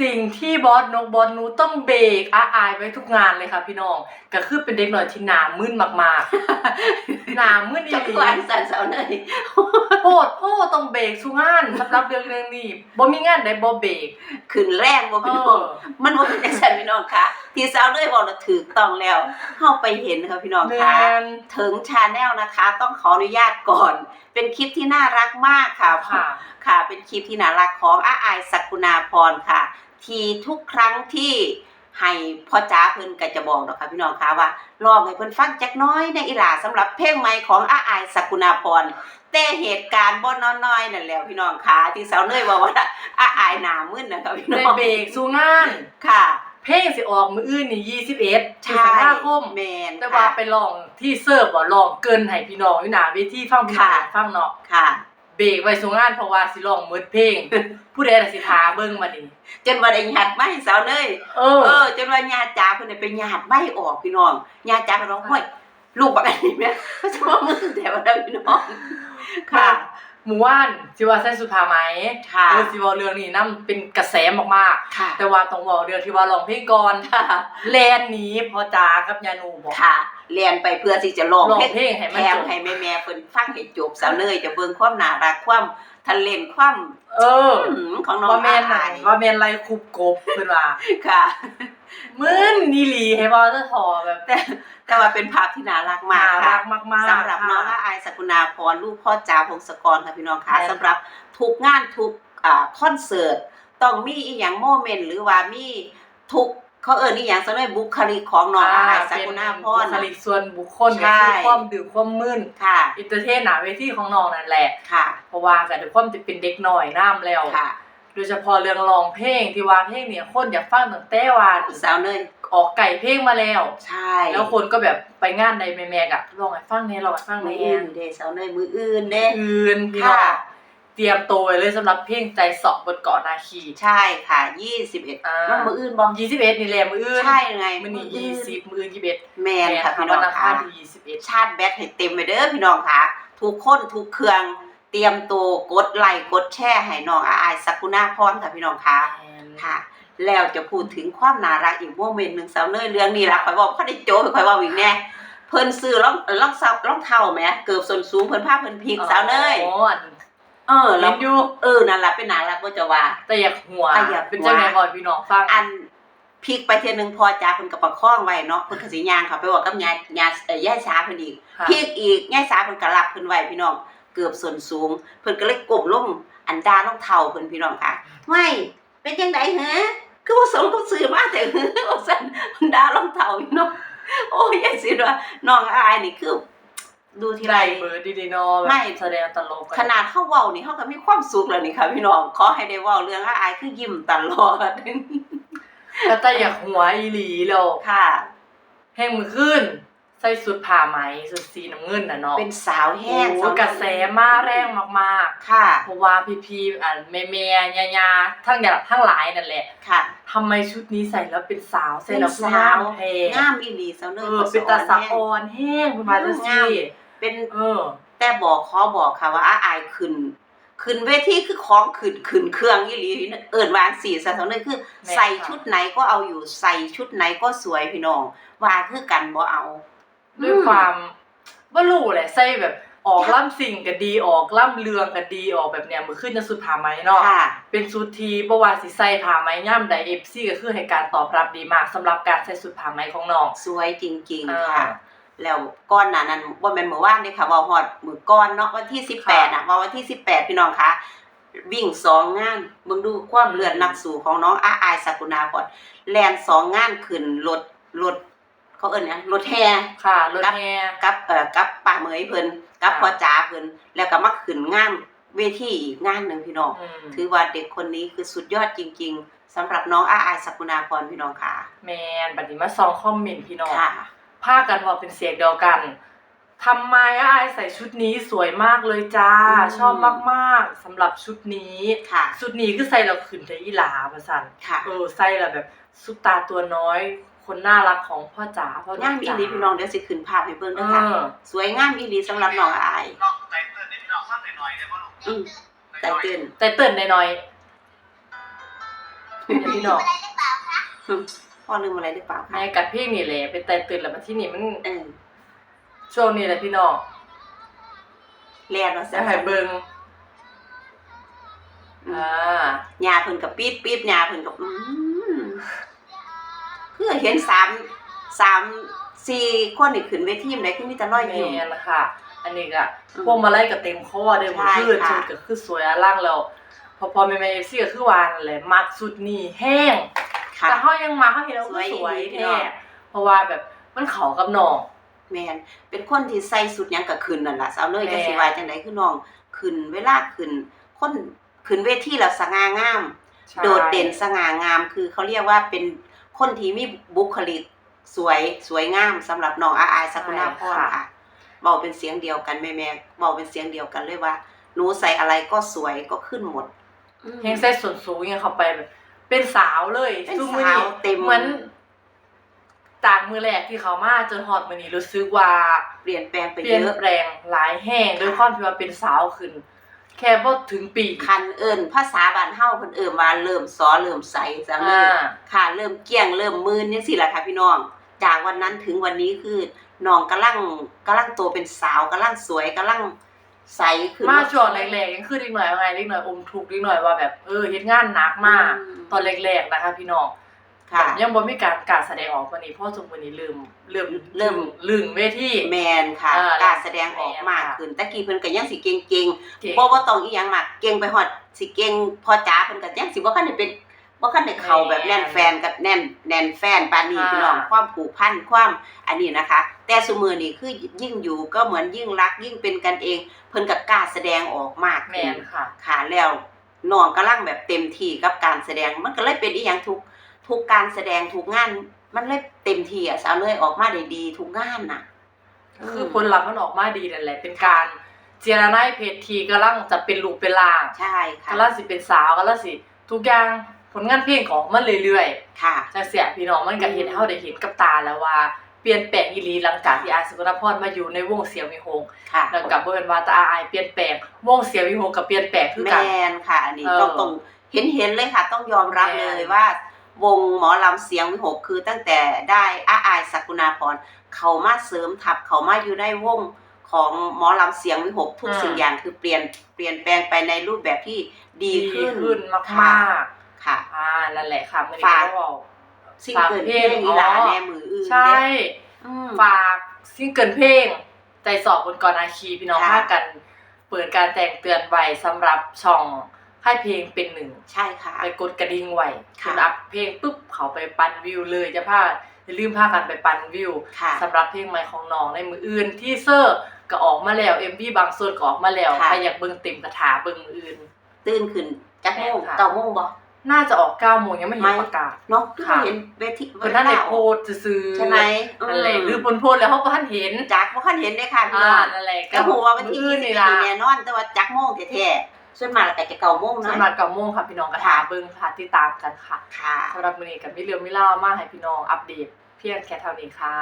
สิ่งที่บอสนกบอสนูต้องเบรกอาอายไว้ทุกงานเลยค่ะพี่น้องก็คือเป็นเด็กหน่อยที่หนามึนมากๆ หนามึนอีจะหลีควานสันเสาเนยโพดโพดต้องเบรกสุงานสำหรับเรื่องเรื่องนี้บ่มีงานใดบ่เบรก ขึ้นแรงบ่เอพี่น้องอมันบ่เป็นจังซั่นพี่น้องคะที่สาวเนยบอกน่ะถูกต้องแล้วเฮาไปเห็นค่ะพี่น้องแมคะนถึงชาแนลนะคะ ต้องขออนุญาตก่อน เป็นคลิปที่น่ารักมากค่ะ ค่ะ ค่ะเป็นคลิปที่น่ารักของอาอายสักุณาพรค่ะ ที่ทุกครั้งที่ให้พ่อจ้าเพิ่นก็จะบอกดอกค่ะพี่น้องคะว่าลองให้เพิ่นฟังจักหน้อยในอีหลาสำหรับเพลงใหม่ของอาอายสักุณาพรแต่เหตุการณ์บ่น้อยๆนั่นแหละพี่น้องคะที่สาวเนยบอกว่าอาอายหน้ามึนนะคะพี่น้ได้องเบรกสุงานค่ะ เพลงสิออกมื้ออื่นนี่21พฤษใช่ภาคมแมนแต่ว่าค่ะไปลองที่เสิร์ฟบ่ลองเกินให้พี่น้องอยู่หน้าเวทีฟังพี่น้องค่ะฟังเนาะค่ะ เบรกไว้สุงานเพราะว่าสิร้องหมดเพลง ผู้ใดล่ะสิทาเบิ่งมาดิจนว่าได้หยัดไม้สาวเนยเออ เออจนว่าญาติจ๋าเพิ่นได้ไปหยาดไม่ออกพี่น้องญาติจ๋าก็ร้องห้วยลูกบักอันนี้แม่ก็จะว่ามึงแต่ว่าได้พี่น้อง ค่ะ หมู่ว่านสิว่าใส่สุดผ้าไหมค่ะ เออสิเว่าเรื่องนี้นํเป็นกระแสมากค่ะ ๆ แต่ว่าต้องเว้าเรื่องที่ว่าร้องเพลงก่อนค่ะแลนหนีพอจากับยานูบอก ค่ะ เรียนไปเพื่อที่จะร้องร้องเพลงเพลงให้แถมันมจบให้แม่ๆเพิ่นฟังให้จบสาวเนยจะเบิ่งความน่ารักความทะเลนความเออหืมของน้องว่าแม่นไหนอายว่าแม่นไรคุบกบเพิ่นว่าค่ะ มึนนีหลีให้บ่จะถอแบบแต่แต่ว่าเป็นภาพที่น่ารักมากน่าค่ะรักมากๆสำหรับน้องค่ะ อายสกุณาพรลูกพ่อจ๋าพงศกรค่ะพี่น้องค่ะแม่นค่ะ สำหรับทุกงานทุกอ่าคอนเสิร์ตต้องมีอีหยังโมเมนต์หรือว่ามีทุก เขาเอิ้นอีหยังซะเลยบุคลิกของน้องอายสกุณาพรเป็นบุคลิกส่วนบุคคลใช่ก็คือความดื่มความมึนค่ะ อินเตอร์เทนหน้าเวทีของน้องนั่นแหละค่ะ เพราะว่าก็ด้วยความที่เป็นเด็กน้อยน้ำแล้วค่ะ โดยเฉพาะเรื่องร้องเพลงที่ว่าเพลงเนี่ยคนอยากฟังตั้งแต่ว่าสาวเนยออกไก่เพลงมาแล้ว ใช่ แล้วคนก็แบบไปงานใดแม่ๆกะลองให้ฟังแหน่ลองให้ฟังแหมือน่อื่นเด้สาวเนยมืออื่นเด้อื่นพี่น้องค่ะ เตรียมตัวไว้เลยสำหรับเพลงใจเสอบบนเกาะนาคีใช่ค่ะ21อ่ามันมืออื่นบ่ยี่สิบเอ็ดนี่แหละมืออื่นใช่ไงมันนี่อื่ยี่สิบมืออื่นยี่สิบเอ็ดแมนค่ะพี่น้องวันอังค่ะคารที่ยี่สิบเอ็ด ชาติแบตให้เต็มไปเด้อพี่น้องค่ะทุกคนทุกเครื่องเตรียมตัวกดไลค์กดแชร์ให้น้องอาอายสักุณาพรค่ะพี่น้องค่ะค่ะ แล้วจะพูดถึงความน่ารักอีกโมเมนต์หนึ่งสาวเนยเรื่องนี้ละข่อยบอกเขาได้โจ้ข่อยเว่าอีกแน่เพิ่นซื้อรองรองซับรองเท้าแหมเกือบส่วนสูงเพิ่นผ้าเพิ่นพิกสาวเนยอ๋ออัน เออเห็แล้วนอยู่เออนั่นล่ะเป็นน่ารักบ่จะว่า แต่อยากหัว แต่อยากหัว เป็นเจ้าแม่บอยพี่น้องฟังอันพลิกไปเทื่อนึงพอจ้าเพิ่นก็ประคองไว้เนาะเพิ่นก็สิย่างเขาไปบอกกับยายยายเอ่อยายสาเพิ่นอีก ค่ะพลิกอีกยายสาเพิ่นก็รับเพิ่นไว้พี่น้อง เกือบส่วนสูง เพิ่นก็เลยก้มลงอันดารองเท้าเพิ่นพี่น้องค่ะไม่เป็นจังได๋ฮะคือบ่สมกับซื้อมาแต่หือว่าซั่นอันดารองเท้าพี่น้องโอ้ยยายสิว่าน้องอายนี่คือ ดูทีไรไรเบอร์ดีๆเนาะไม่แบบแสดงตลกอะขนาดเฮาเว้านี่เฮาก็มีความสุขแล้วนี่ค่ะพี่น้องขอให้ได้เว้าเรื่องอายคือยิ้มตลอดก็แต่อยากหัวอีหลีแล้วค่ะ แห้งมือขึ้น ใส่สุดผ้าไหมสุดสีน้ำเงินน่ะเนาะเป็นสาวแห้งโอ้กระแสมาแรงมากๆค่ะเพราะว่าพี่ๆอ่าแม่แม่ๆยายาๆทั้งอย่างทั้งหลายนั่นแหละค่ะทำไมชุดนี้ใส่แล้วเป็นสาวใส่แล้วเป็นงาสาวมแพงงามอีหลีสาวเนเอยอเป็นตาสะออนแห้งคุณมาจังงามซี่ เป็นเออ แต่บอกขอบอกค่ะว่าอาอายขึ้นขึ้นเวทีคือของขึ้นขึ้นเครื่องอีหลีเอิ้นวางสีสาวเนยคือแม่นใส่ค่ะชุดไหนก็เอาอยู่ใส่ชุดไหนก็สวยพี่น้องว่าคือกันบ่เอา ด้วยความบ่รู้แหละใส่แบบออกล่ำสิ่งก็ดีออกล่ำเรืองก็ดีออกแบบเนี้ยมือขึ้นจะสุดผ้าไหมเนาะค่ะเป็นชุดที่บ่ว่าสิใส่ผ้าไหมย่ำใด FC ก็คือให้การตอบรับดีมากสำหรับการใส่ชุดผ้าไหมของน้องสวยจริงอ่าๆค่ะ แล้วก้อนหนานั้นว่าแม่นเมื่อวานเด้ค่ะว่าฮอดมื้อก้อนเนาะวันที่18น่ะว่าวันที่18พี่น้องคะวิ่งสองงานเบิ่งดูความเลือดนักสู้ของน้องอาอายสกุณาพรแล่นสองงานขึ้นรถรถเขาเอิ้นหยังรถแห่ค่ะรถแห่กับเอ่อกับป้าเหมยเพิ่นกับค่ะพ่อจ๋าเพิ่นแล้วก็มาขึ้นงานเวทีอีกงานหนึงพี่น้องอืมถือว่าเด็กคนนี้คือสุดยอดจริง ๆสำหรับน้องอาอายสกุณาพรพี่น้องค่ะ แมนบัดนี้มาซองคอมเมนต์พี่น้องค่ะ พากันว่าเป็นเสียงเดียวกันทำไมอ้ายใส่ชุดนี้สวยมากเลยจ้า อืม ชอบมากๆสำหรับชุดนี้ ค่ะ ชุดนี้คือใส่แล้วขึ้นใจอีหลาประสันค่ะเออใส่แล้วแบบซุปตาตัวน้อย คนน่ารักของพ่อจ๋าพ่อจ๋างามอีหลีพี่น้องเดี๋ยวสิขึ้นภาพให้เบิ่งเอด้วยค่ะ อสวยงามอีหลีสำหรับน้องอายน้องไตเติ้ลนี่พี่น้องฟังหน่อยๆได้บ่ลูกอืมไตเติ้ลแต่เตื่นหน่อยอย่าพี่น้อง พ่อลืมอะไรหรือเปล่าคะแม่กับพี่นี่แหละเป็นแต่ตื่นแล้วมาที่นี่มันเออช่วงนี้แหละพี่น้องเรียนว่าจะให้เบิ่งอืมอ่า ยาเพิ่นกับปี๊บปี๊บยาเพิ่นกับอืมคือเห็นสามสามสี่คนนี่ขึ้นเวทีไหนขึ้นมีแต่ร้อยแมยิ้มนค่ะ อันนี้ก็พวกมาไล่กับเต็มข้อเด้อใช่มันคือค่ะ ชุดก็คือสวยอลังแล้ว พอพอแม่แม่เอฟซีก็คือวานนั่นแหละมักสุดนี่แห้ง ค่ะแต่เขายังมาเขาเห็นแล้วก็สวยสวยดีพี่แท้น้องเพราะว่าแบบมันเข้ากับน้องแมนเป็นคนที่ใส่สุดหยังก็ขึ้นนั่นล่ะสาวเนยแม่จะสิว่าจังไดคือน้องขึ้นเวลาขึ้นคนขึ้นเวทีแล้วสง่างามใช่โดดเด่นสง่างาม คือเขาเรียกว่าเป็นคนที่มีบุคลิกสวยสวยงามสำหรับน้องอาอายสักุณาพรค่ะเบาเป็นเสียงเดียวกันแม่แม่เบาเป็นเสียงเดียวกันเลยว่าหนูใส่อะไรก็สวยก็ขึ้นหมดอืมเพลงเส้นส่วนสูงยังเข้าไปแบบ เป็นสาวเลยเป็นซึ่งมื้อสาวนี้เต็ม เหมือนจากมือแรกที่เขามาจนฮอดมื้อนี้รู้สึกว่าเปลี่ยนแปลงไปเปลี่ยนเยอะแปลงหลายแห่งด้วยความที่ว่าเป็นสาวขึ้น แค่บ่ถึงปีคันเอิญภาษาบ้านเฮาเพิ่นเอิ้นว่าเริ่มซอเริ่มใสจังเลอ่ายค่ะ เริ่มเกี้ยงเริ่มมืนจังซี่ล่ะค่ะพี่น้อง จากวันนั้นถึงวันนี้คือน้องกำลังกำลังโตเป็นสาวกำลังสวยกำลัง ใสขึ้นมาช่วงแรกๆยังคือเด็กหน่อยว่าไงเด็กหน่อยอมทุกข์เด็กหน่อยว่าแบบเออเฮ็ดงานหนักมากอืมตอนแรกๆนะคะ พี่น้องค่ะแบบยังบ่มีการการแสดงออกวันนี้เพราะจนวันนี้ลืมลืมเริ่มลืมเวทีแมนค่ะอ่าการแสดงออกแม่นมากค่ะขึ้นแต่กี้เพิ่นก็ยังสิเก่งเก่งๆบ่บ่ต้องอีหยังมากเก่งไปฮอดสิเก่งพอจ๋าเพิ่นก็ยังสิบ่คันได้เป็น บ่คันได้เข้าแบบแน่นแฟนกับแน่นแน่นแฟนปานนี้ค่ะพี่น้องความผูกพันความอันนี้นะคะ แต่ซุมือนี่คือยิ่งอยู่ก็เหมือนยิ่งรักยิ่งเป็นกันเอง เพิ่นก็กล้าแสดงออกมากแมขึ้นค่ะค่ะแล้วน้องกำลังแบบเต็มที่กับการแสดงมันก็เลยเป็นอีหยังทุกทุกการแสดงทุกงาน มันเลยเต็มที่อะสาวเลยออกมาได้ดีทุกงานน่ะ คือผลลัพธ์มันออกมาดีนั่นแหละ เป็นการเจรนายเพจทีกำลังจะเป็นลูกเป็นหลางใช่ค่ะกำลังสิเป็นสาวกำลังสิทุกอย่าง ผลงานเพลงของมันเรื่อยค่ะ ๆจังเสียพี่น้องมันก็เห็นเฮาได้เห็นกับตาแล้วว่าเปลี่ยนแปลงอีหลีหลังจากที่อาสุกนพรมาอยู่ในวงเสียงวิหกค่ะ แล้วกับบ่เป็นว่าแตาอายเปลี่ยนแปลงวงเสียงวิหกกับเปลี่ยนแปลงคือแมกัน นค่ะ อันนี้เออต้องต้องเห็นเห็นเลยค่ะ ต้องยอมรับแม่นเลยว่า วงหมอลำเสียงวิหกคือตั้งแต่ได้อาอายสักุณาพรเขามาเสริมทับเขามาอยู่ในวงของหมอลำเสียงวิหกทุกสิ่งอย่างคือเปลี่ยนเปลี่ยนแปลงไปในรูปแบบที่ดีขึ้นขึ้นมค่ะาก ค่ะๆอ่านั่นแหละค่ะมื้อนี้ฝากก็เว้าซิงเกิลเพลงอีหลาแน่มืออื่นใช่เด้อืมฝากซิงเกิลเพลงใจสอบบนกรนาคีพี่น้องค่ะพากัน เปิดการแจ้งเตือนไว้สำหรับช่องค่ายเพลงเป็นหนึ่งใช่ค่ะ ไปกดกระดิ่งไว้ค่ะคุณอัพเพลงปุ๊บเขาไปปั่นวิวเลยจะพาอย่าลืมพากันไปปั่นวิวค่ะสำหรับเพลงใหม่ของน้องในมืออื่นที่เซอร์ก็ออกมาแล้ว MV บางส่วนก็ออกมาแล้วค่ะใครอยากเบิ่งเต็มกระถาเบิ่งมืออื่น ตื่นขึ้นจักโมงแม่นค่ะเก้าโมงบ่ น่าจะออก9โมงยังไม่เห็นไม่ประกาศเนาะคือค่ะเห็นเวทีเพิ่นนั่นในโพสต์ซื้อๆใช่ไหมนั่นแหละอืมหรือบนโพสต์แล้วเขาบ่ทันเห็นจักบ่คันเห็นเด้ค่ะพี่อ่าน้องนั่นแหละก็หัวาวันที่มื้อยี่อื่นสิบนี่นี่ล่ะแน่นอน แต่ว่าจักโมงแท้ๆส่วนมากแต่จะเก้าโมงสเนาะำหรับกับโมงค่ะพี่น้องกระถาเบิ้งค่ะติดตามกันค่ะค่ะสำหรับมื้อนี้กับมิเรียวมิเล่ามากให้พี่น้องอัปเดตเพียงแค่เท่านี้ค่ะ